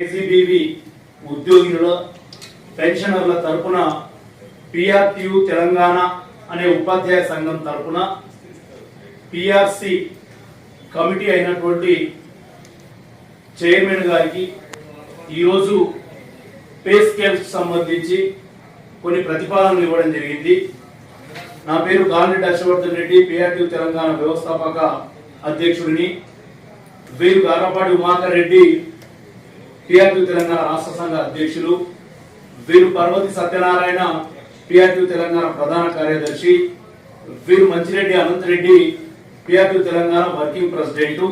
కేసీబీవి ఉద్యోగుల పెన్షనర్ల తరపున పిఆర్టీయు తెలంగాణ అనే ఉపాధ్యాయ సంఘం తరపున పిఆర్సి కమిటీ అయినటువంటి చైర్మన్ గారికి ఈరోజు పే స్కేల్స్ సంబంధించి కొన్ని ప్రతిపాదనలు ఇవ్వడం జరిగింది. నా పేరు గాలిరెడ్డి హర్షవర్ధన్ రెడ్డి పిఆర్టీ తెలంగాణ వ్యవస్థాపక అధ్యక్షుడిని. వీరు గారపాటి ఉమాకర్ రెడ్డి పిఆర్టీ తెలంగాణ రాష్ట్ర సంఘ అధ్యక్షులు వీరు పర్వతి సత్యనారాయణ పిఆర్టీ తెలంగాణ ప్రధాన కార్యదర్శి వీరు Manchireddy Anantareddy PRT Telangana working president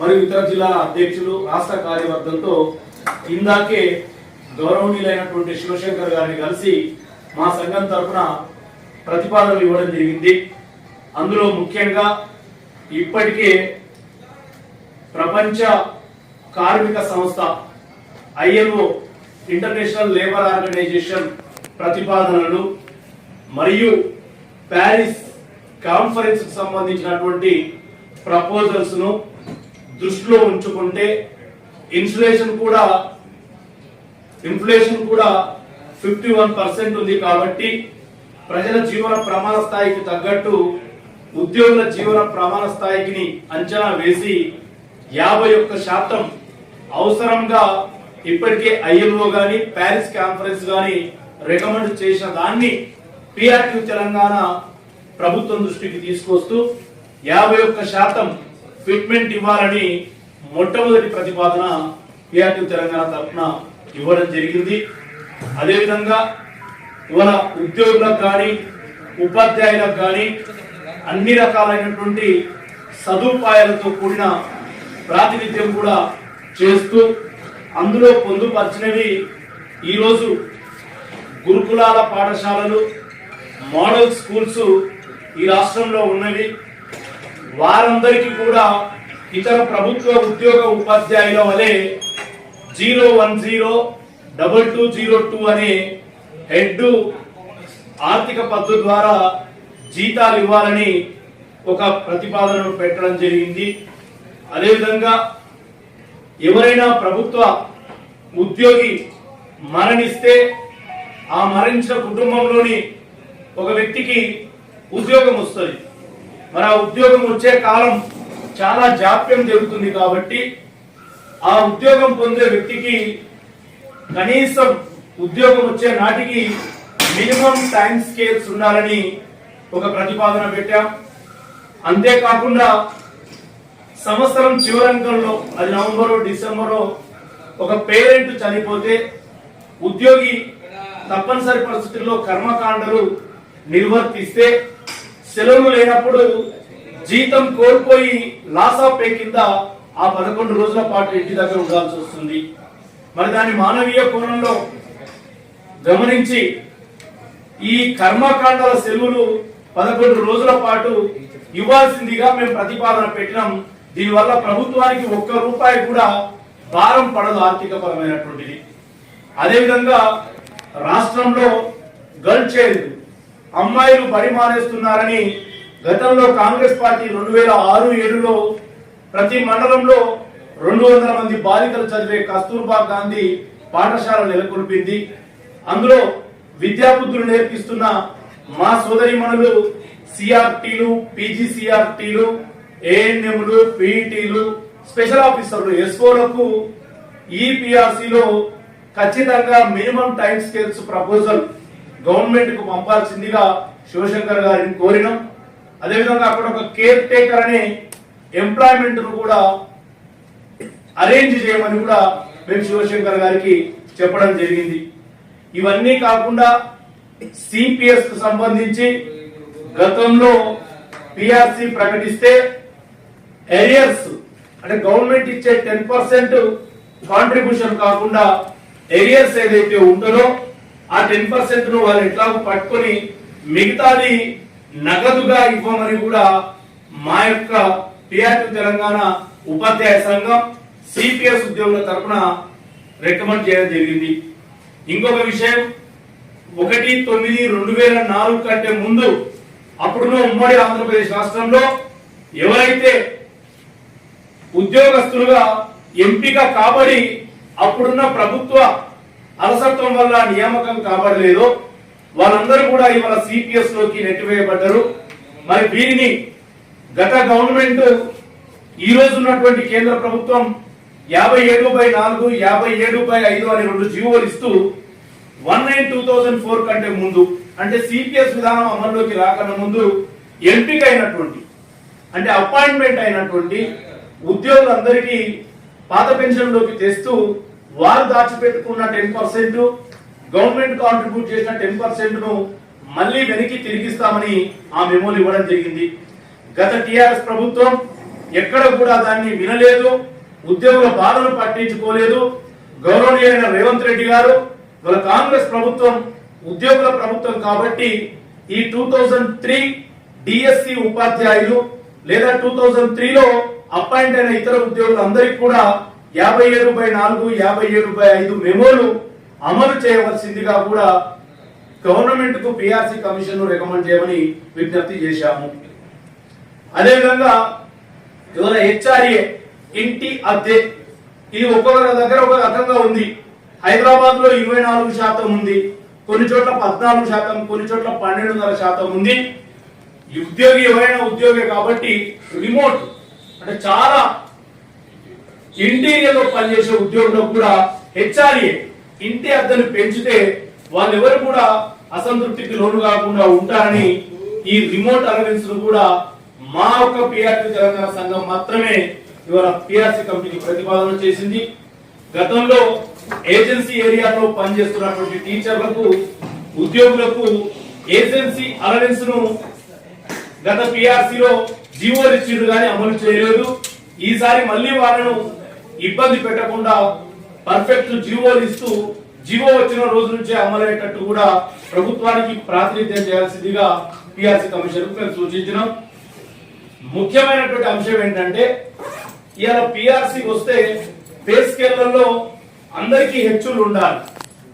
మరియు ఇతర జిల్లాల అధ్యక్షులు రాష్ట్ర కార్యవర్గంతో ఇందాకే గౌరవనీయులైనటువంటి శివశంకర్ గారిని కలిసి మా సంఘం తరఫున ప్రతిపాదనలు ఇవ్వడం జరిగింది. అందులో ముఖ్యంగా ఇప్పటికే ప్రపంచ కార్మిక సంస్థ ఐఎల్ఓ ఇంటర్నేషనల్ లేబర్ ఆర్గనైజేషన్ ప్రతిపాదనలు మరియు ప్యారిస్ కాన్ఫరెన్స్కి సంబంధించినటువంటి ప్రపోజల్స్ను దృష్టిలో ఉంచుకుంటే ఇన్ఫ్లేషన్ కూడా ఇన్ఫ్లేషన్ కూడా ఫిఫ్టీ వన్ పర్సెంట్ ఉంది కాబట్టి ప్రజల జీవన ప్రమాణ స్థాయికి తగ్గట్టు ఉద్యోగుల జీవన ప్రమాణ స్థాయికి అంచనా వేసి యాభై ఒక్క శాతం అవసరంగా ఇప్పటికే ఐఎల్ఓ గాని ప్యారిస్ కాన్ఫరెన్స్ గాని రికమెండ్ చేసిన దాన్ని పిఆర్టీ తెలంగాణ ప్రభుత్వం దృష్టికి తీసుకొస్తూ యాభై ఒక్క శాతం ఫిట్మెంట్ ఇవ్వాలని మొట్టమొదటి ప్రతిపాదన పిఆర్టీ తెలంగాణ తరఫున ఇవ్వడం జరిగింది. అదేవిధంగా ఇవాళ ఉద్యోగులకు కానీ ఉపాధ్యాయులకు కానీ అన్ని రకాలైనటువంటి సదుపాయాలతో కూడిన ప్రాతినిధ్యం కూడా చేస్తూ అందులో పొందుపరిచినవి ఈరోజు గురుకులాల పాఠశాలలు మోడల్ స్కూల్స్ ఈ రాష్ట్రంలో ఉన్నవి. వారందరికీ కూడా ఇతర ప్రభుత్వ ఉద్యోగ ఉపాధ్యాయుల వలె zero one zero double two zero two అనే హెడ్ ఆర్థిక పద్ధతి ద్వారా జీతాలు ఇవ్వాలని ఒక ప్రతిపాదనను పెట్టడం జరిగింది. అదేవిధంగా ఎవరైనా ప్రభుత్వ ఉద్యోగి మరణిస్తే ఆ మరణించిన కుటుంబంలోని ఒక వ్యక్తికి ఉద్యోగం వస్తుంది. మరి ఆ ఉద్యోగం వచ్చే కాలం చాలా జాప్యం జరుగుతుంది కాబట్టి ఆ ఉద్యోగం పొందే వ్యక్తికి కనీసం ఉద్యోగం వచ్చే నాటికి మినిమం టైం స్కేల్స్ ఉండాలని ఒక ప్రతిపాదన పెట్టాం. అంతేకాకుండా సంవత్సరం చివరంకంలో అది నవంబరో డిసెంబరో ఒక పేరెంట్ చనిపోతే ఉద్యోగి తప్పనిసరి పరిస్థితుల్లో కర్మకాండలు నిర్వర్తిస్తే సెలవులు లేనప్పుడు జీతం కోల్పోయి లాస్ ఆఫ్ పే కింద ఆ పదకొండు రోజుల పాటు ఇంటి దగ్గర ఉండాల్సి వస్తుంది. మరి దాని మానవీయ కోణంలో గమనించి ఈ కర్మకాండల సెలవులు పదకొండు రోజుల పాటు ఇవ్వాల్సిందిగా మేము ప్రతిపాదన పెట్టినాం. దీనివల్ల ప్రభుత్వానికి ఒక్క రూపాయి కూడా భారం పడదు ఆర్థిక పరమైనటువంటిది అదేవిధంగా రాష్ట్రంలో గర్ల్ చైల్డ్ అమ్మాయిలు బడి మానేస్తున్నారని గతంలో కాంగ్రెస్ పార్టీ రెండు వేల ఆరు ఏడులో ప్రతి మండలంలో రెండు వందల మంది బాలికలు చదివే కస్తూర్బా గాంధీ పాఠశాల నెలకొల్పింది. అందులో విద్యాబుద్ధులు నేర్పిస్తున్న మా సోదరిమణులు సిఆర్టీలు పీజీసీఆర్టీలు ఏఎన్ఎంలు పీఈటీలు స్పెషల్ ఆఫీసర్లు ఎస్ఓలకు ఈపీఆర్సీలో ఖచ్చితంగా మినిమం టైం స్కేల్స్ ప్రపోజల్ గవర్నమెంట్కు పంపాల్సిందిగా శివశంకర్ గారిని కోరినాం. అదేవిధంగా అక్కడ ఒక కేర్ టేకర్ అనే ఎంప్లాయ్మెంట్ను కూడా అరేంజ్ చేయమని కూడా మేము శివశంకర్ గారికి చెప్పడం జరిగింది. ఇవన్నీ కాకుండా సిపిఎస్కు సంబంధించి గతంలో పిఆర్సి ప్రకటిస్తే ఎరియర్స్ అంటే గవర్నమెంట్ ఇచ్చే టెన్ పర్సెంట్ కాంట్రిబ్యూషన్ కాకుండా ఎరియర్స్ ఏదైతే ఉంటుందో ఆ టెన్ పర్సెంట్ను వాళ్ళు ఎట్లా పట్టుకొని మిగతాది నగదుగా ఇవ్వమని కూడా మా యొక్క టిఆర్టీ తెలంగాణ ఉపాధ్యాయ సంఘం సిపిఎస్ ఉద్యోగుల తరఫున రికమెండ్ చేయడం జరిగింది. ఇంకొక విషయం ఒకటి తొమ్మిది రెండు వేల నాలుగు కంటే ముందు అప్పుడున్న ఉమ్మడి ఆంధ్రప్రదేశ్ రాష్ట్రంలో ఎవరైతే ఉద్యోగస్తులుగా ఎంపిక కాబడి అప్పుడున్న ప్రభుత్వ అలసత్వం వల్ల నియామకం కాబడలేదు వాళ్ళందరూ కూడా ఇవాళ సిపిఎస్లోకి నెట్టివేయబడ్డారు. మరి వీరిని గత గవర్నమెంట్ ఈ రోజు ఉన్నటువంటి కేంద్ర ప్రభుత్వం యాభై ఏడు బై నాలుగు యాభై ఏడు బై ఐదు అనే రెండు జీవోలు ఇస్తూ one nine two thousand four కంటే ముందు అంటే సిపిఎస్ విధానం అమల్లోకి రాకన్నా ముందు ఎంపిక అయినటువంటి అంటే అపాయింట్మెంట్ అయినటువంటి ఉద్యోగులందరికీ పాత పెన్షన్లోకి తెస్తూ వారు దాచిపెట్టుకున్న టెన్ పర్సెంట్ గవర్నమెంట్ కాంట్రిబ్యూట్ చేసిన టెన్ పర్సెంట్ను మళ్ళీ వెనక్కి తిరిగిస్తామని ఆ మెమోలు ఇవ్వడం జరిగింది. గత టిఆర్ఎస్ ప్రభుత్వం ఎక్కడ కూడా దాన్ని వినలేదు ఉద్యోగుల బాధను పట్టించుకోలేదు. గౌరవనీయులైన రేవంత్ రెడ్డి గారు వాళ్ళ కాంగ్రెస్ ప్రభుత్వం ఉద్యోగుల ప్రభుత్వం కాబట్టి ఈ టూ థౌజండ్ త్రీ డిఎస్సి ఉపాధ్యాయులు లేదా టూ థౌజండ్ త్రీలో అపాయింట్ అయిన ఇతర ఉద్యోగులందరికీ కూడా యాభై ఏడు బై నాలుగు యాభై ఏడు బై ఐదు మెమోలు అమలు చేయవలసిందిగా కూడా గవర్నమెంట్కు పిఆర్సీ కమిషన్ రికమెండ్ చేయమని విజ్ఞప్తి చేశాము. అదేవిధంగా ఇవాళ హెచ్ఆర్ఏ ఇంటి అద్దె ఇది ఒక్కొక్క దగ్గర ఒక రకంగా ఉంది. హైదరాబాద్లో ఇరవై నాలుగు శాతం ఉంది. కొన్ని చోట్ల పద్నాలుగు శాతం కొన్ని చోట్ల పన్నెండున్నర శాతం ఉంది. ఉద్యోగి ఎవరైనా ఉద్యోగి కాబట్టి రిమోట్ అంటే చాలా ఇంటీరియర్లో పనిచేసే ఉద్యోగులకు కూడా హెచ్ఆర్ఏ ఇంటి అద్దెను పెంచితే వాళ్ళెవరు కూడా అసంతృప్తికి లోను కాకుండా ఉంటారని ఈ రిమోట్ అలవెన్స్ కూడా మా యొక్క పిఆర్సీ తెలంగాణ సంఘం మాత్రమే ఇవాళ పిఆర్సీ కమిటీకి ప్రతిపాదన చేసింది. గతంలో ఏజెన్సీ ఏరియాలో పనిచేస్తున్నటువంటి టీచర్లకు ఉద్యోగులకు ఏజెన్సీ అలవెన్స్ను గత పిఆర్సీలో జీవోలు ఇచ్చిండ్రు కానీ అమలు చేయలేదు. ఈసారి మళ్ళీ వాళ్ళను ఇబ్బంది పెట్టకుండా పర్ఫెక్ట్ జీవోలు ఇస్తూ జీవో వచ్చిన రోజు నుంచే అమలయ్యేటట్టు కూడా ప్రభుత్వానికి ప్రాతినిధ్యం చేయాల్సిందిగా పిఆర్సీ కమిషన్ మేము సూచించినాం. ముఖ్యమైనటువంటి అంశం ఏంటంటే ఇవాళ పిఆర్సీ వస్తే పే స్కేళ్ళలో అందరికీ హెచ్చులు ఉండాలి.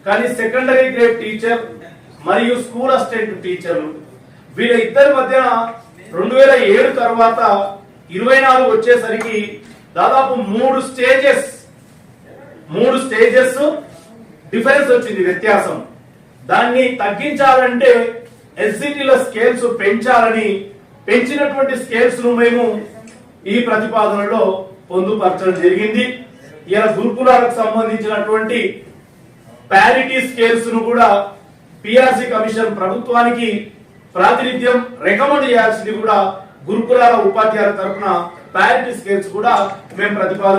కానీ సెకండరీ గ్రేడ్ టీచర్ మరియు స్కూల్ అసిస్టెంట్ టీచర్లు వీళ్ళ ఇద్దరి మధ్యన రెండు వేల ఏడు తర్వాత ఇరవై నాలుగు వచ్చేసరికి దాదాపు మూడు స్టేజెస్ మూడు స్టేజెస్ డిఫరెన్స్ వచ్చింది వ్యత్యాసం. దాన్ని తగ్గించాలంటే ఎస్సిటీల స్కేల్స్ పెంచాలని పెంచినటువంటి స్కేల్స్ను మేము ఈ ప్రతిపాదనలో పొందుపరచడం జరిగింది. ఇలా గురుకులాలకు సంబంధించినటువంటి ప్యారిటీ స్కేల్స్ను కూడా పిఆర్సి కమిషన్ ప్రభుత్వానికి ప్రాతినిధ్యం రికమెండ్ చేయాల్సింది కూడా గురుకులాల ఉపాధ్యాయుల తరఫున ప్యారిటీ స్కేల్స్ కూడా మేము ప్రతిపాదన